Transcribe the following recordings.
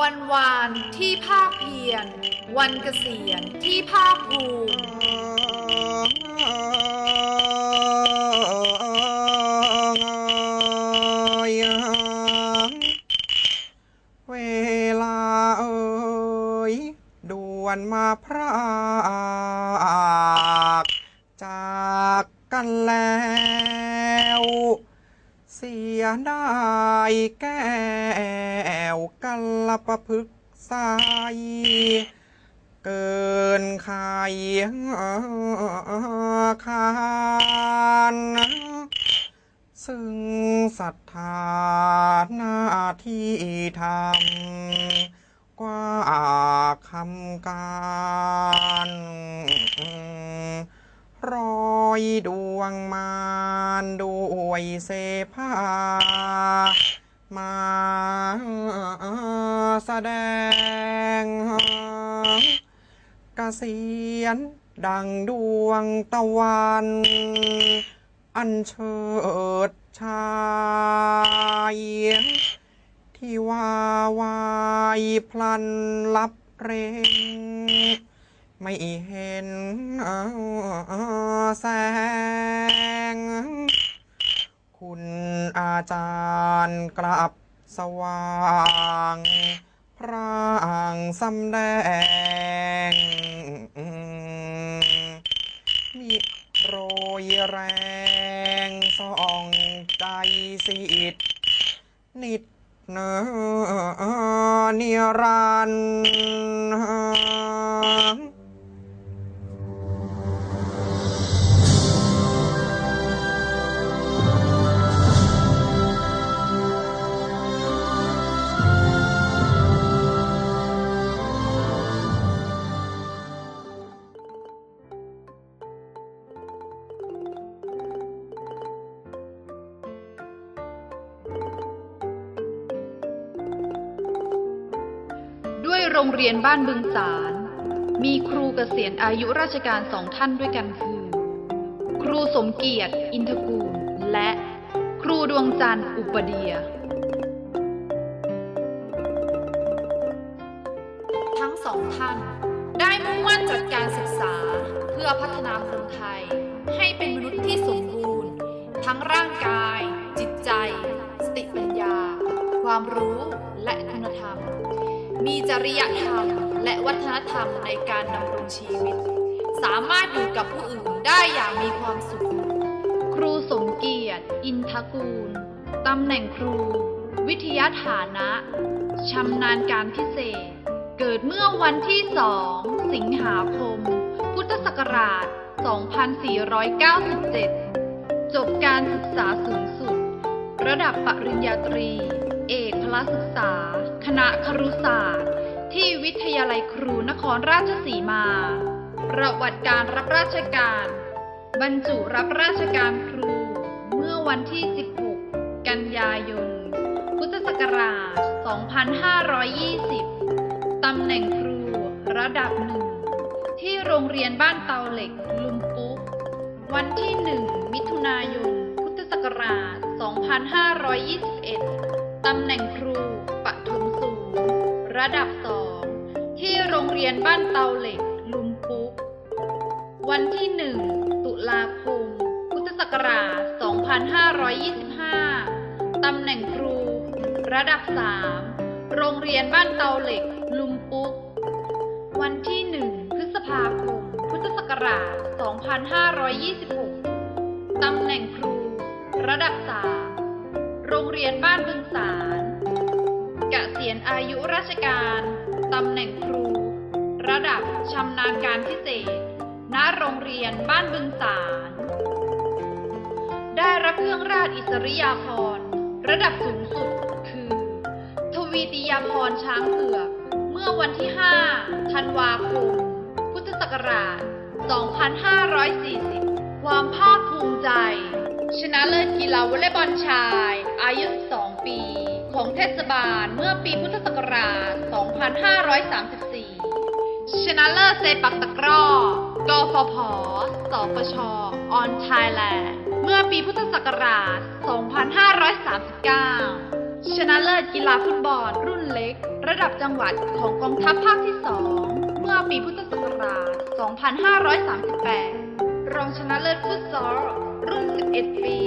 วันวานที่ภาคเพียร วันเกษียณที่ภาคภูมิเวลาเอ่ยด่วนมาพรากจากกันแล้ว เสียได้แก้ ประพฤกษ์ใสเกินใครคานซึ่งศรัทธาหน้าที่ทำกว่าคำการรอยดวงมารด้วยเสภามา แสดงเกษียณดังดวงตะวัน อันเชิดชายที่วาวายพลันลับเรงไม่เห็นแสง คุณอาจารย์กลับสว่าง ร่างสำแดง มีโรยแรงส่องใจสิทธิ์นิดเนอนิรัน โรงเรียนบ้านบึงสาร มีครูเกษียณอายุราชการสองท่านด้วยกันคือ ครูสมเกียรติ อินทกูล และครูดวงจันทร์อุปเดีย ทั้งสองท่าน ได้มุ่งมั่นจัดการศึกษาเพื่อพัฒนาคนไทย ให้เป็นมนุษย์ที่สมบูรณ์ ทั้งร่างกาย จิตใจ สติปัญญา ความรู้และคุณธรรม มีจริยธรรม และวัฒนธรรมในการดำรงชีวิต สามารถอยู่กับผู้อื่นได้อย่างมีความสุข ครูสมเกียรติ อินทกูลตำแหน่งครู วิทยาฐานะชำนาญการพิเศษ เกิดเมื่อวันที่ 2 สิงหาคม พุทธศักราช 2497 จบการศึกษาสูงสุด ระดับปริญญาตรี เอกพละศึกษา คณะครุศาสตร์ ที่วิทยาลัยครูนครราชสีมา ประวัติการรับราชการ บรรจุรับราชการครู เมื่อวันที่ 16 กันยายน พุทธศักราช 2520 ตำแหน่งครูระดับหนึ่ง ที่โรงเรียนบ้านเตาเหล็กลุมปุ๊ก วันที่ 1 มิถุนายน พุทธศักราช 2521 ตำแหน่งครู ระดับ2ที่โรงเรียนบ้านเตาเหล็ก ลุมปุ๊กวันที่1ตุลาคม พุทธศักราช 2525 ตำแหน่งครู ระดับ3โรงเรียนบ้านเตาเหล็ก ลุมปุ๊กวันที่1พฤษภาคม พุทธศักราช 2526 ตำแหน่งครู ระดับ3โรงเรียนบ้านบึงสาร ษียณอายุราชการตำแหน่งครู ระดับชำนาญการพิเศษ ณ โรงเรียนบ้านบึงสาร ได้รับเครื่องราชอิสริยาภรณ์ระดับสูงสุดคือ ทวีติยาภรณ์ช้างเผือก เมื่อวันที่ 5 ธันวาคม พุทธศักราช 2540 ความภาคภูมิใจ ชนะเลิศกีฬาวอลเลย์บอลชาย อายุ 12 ปี ของเทศบาลเมื่อปีพุทธศักราช 2534 ชนะเลิศเซปักตะกร้อกฟผสปชออนไทยแลนด์เมื่อปีพุทธศักราช 2539 ชนะเลิศกีฬาฟุตบอลรุ่นเล็ก ระดับจังหวัดของกองทัพภาคที่ 2 เมื่อปีพุทธศักราช 2538 รองชนะเลิศฟุตซอลรุ่น 11 ปี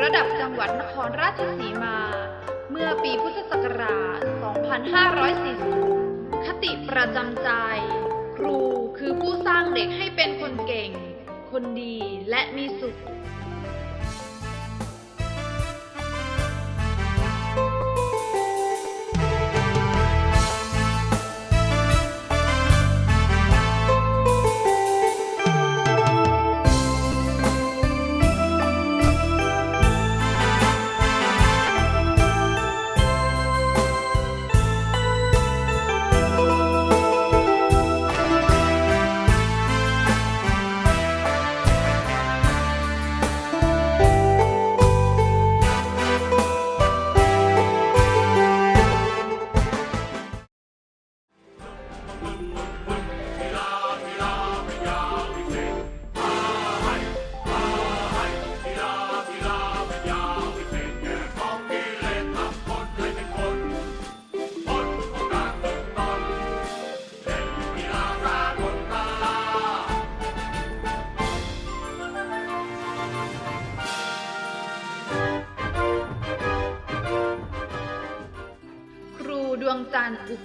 ระดับจังหวัดนครราชสีมา มื่อปีพุทธศักราช 2540 คติประจำใจ ครูคือผู้สร้างเด็กให้เป็นคนเก่ง คนดีและมีสุข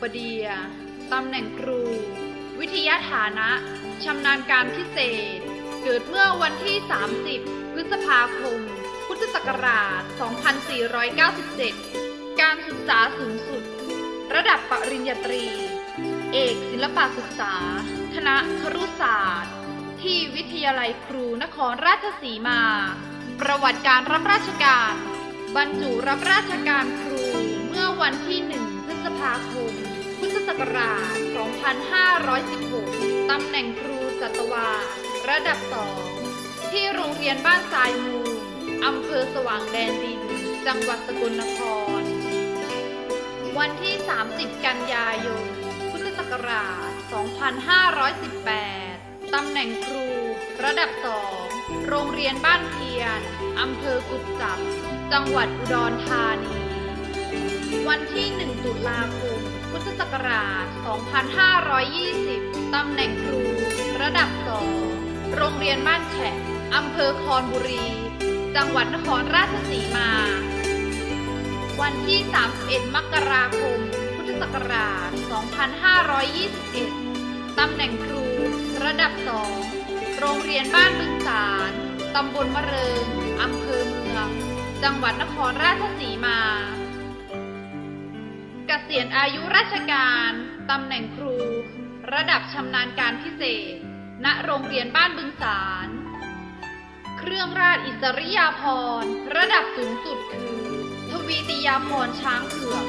ปเดียตำแหน่งครู วิทยาฐานะชำนาญการพิเศษ เกิดเมื่อวันที่ 30 พฤษภาคม พุทธศักราช 2497 การศึกษาสูงสุด ระดับปริญญาตรี เอกศิลปศึกษา คณะครุศาสตร์ ที่วิทยาลัยครูนครราชสีมา ประวัติการรับราชการ บรรจุรับราชการครูเมื่อวันที่1 ศักราช 2516 ตำแหน่งครูสัตวา ระดับ2ที่โรงเรียนบ้านทรายมูลอำเภอสว่างแดนดิน จังหวัดสกลนคร วันที่ 30 กันยายน พุทธศักราช 2518 ตำแหน่งครู ระดับ2โรงเรียนบ้านเพียนอำเภอกุดจับ จังหวัดอุดรธานี วันที่ 1 ตุลาคม พุทธศักราช 2520 ตำแหน่งครู ระดับ2โรงเรียนบ้านแฉะอำเภอคอนบุรี จังหวัดนครราชสีมา วันที่ 31 มกราคม พุทธศักราช 2521 ตำแหน่งครู ระดับ2โรงเรียนบ้านบึงสารตำบลมะเริงอำเภอเมือง จังหวัดนครราชสีมา ษียณอายุราชการตำแหน่งครู ระดับชำนาญการพิเศษ ณ โรงเรียนบ้านบึงสาร เครื่องราชอิสริยาภรณ์ ระดับสูงสุดคือ ทวีติยาภรณ์ช้างเผือก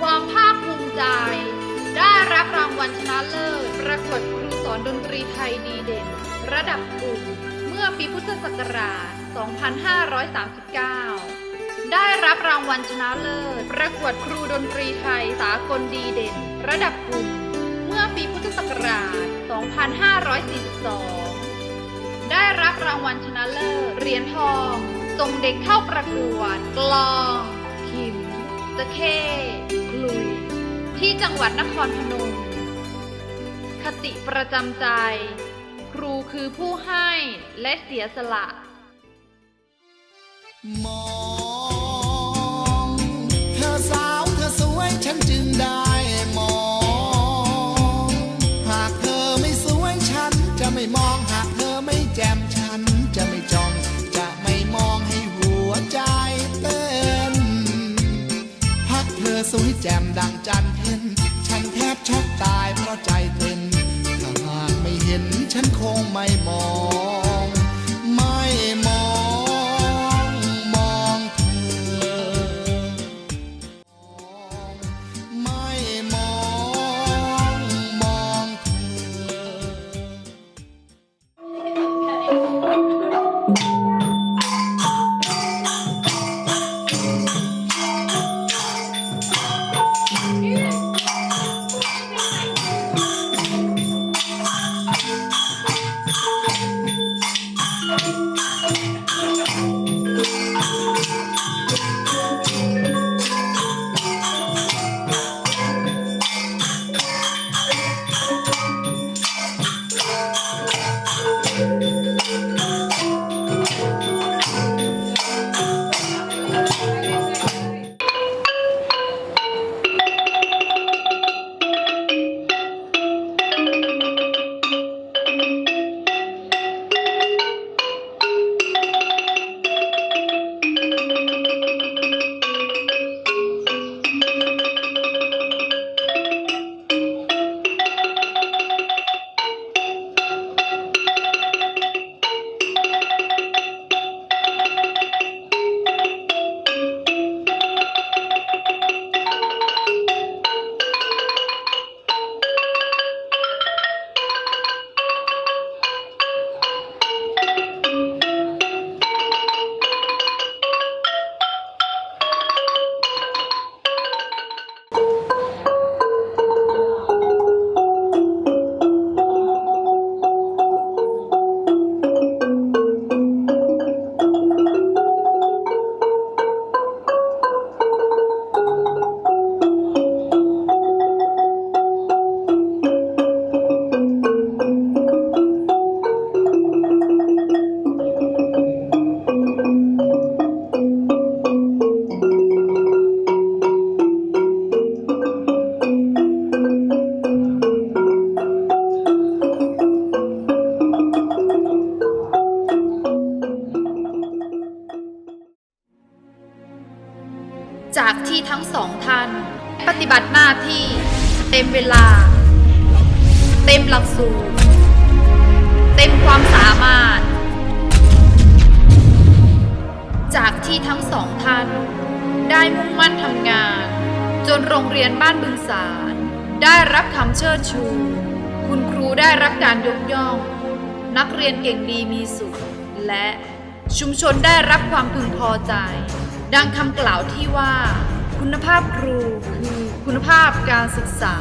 ความภาคภูมิใจ ได้รับรางวัลชนะเลิศ ประกวดครูสอนดนตรีไทยดีเด่น ระดับกลุ่ม เมื่อปีพุทธศักราช 2539 ได้รับรางวัลชนะเลิศ ประกวดครูดนตรีไทยสากลดีเด่น ระดับกลุ่ม เมื่อปีพุทธศักราช 2542 ได้รับรางวัลชนะเลิศเหรียญทอง ส่งเด็กเข้าประกวด กลอง ขิมตะเข้กลุย ที่จังหวัดนครพนม คติประจำใจ ครูคือผู้ให้และเสียสละมอง แจ่มดังจันเพ็ญฉันแทบช็อกตายเพราะใจเต้นถ้าหากไม่เห็นฉันคงไม่มอง หลักสูตร เต็มความสามารถ จากที่ทั้งสองท่าน ได้มุ่งมั่นทำงาน จนโรงเรียนบ้านบึงสาร ได้รับคำเชิดชู คุณครูได้รับการยกย่อง นักเรียนเก่งดีมีสุข และชุมชนได้รับความพึงพอใจ ดังคำกล่าวที่ว่า คุณภาพครูคือคุณภาพการศึกษา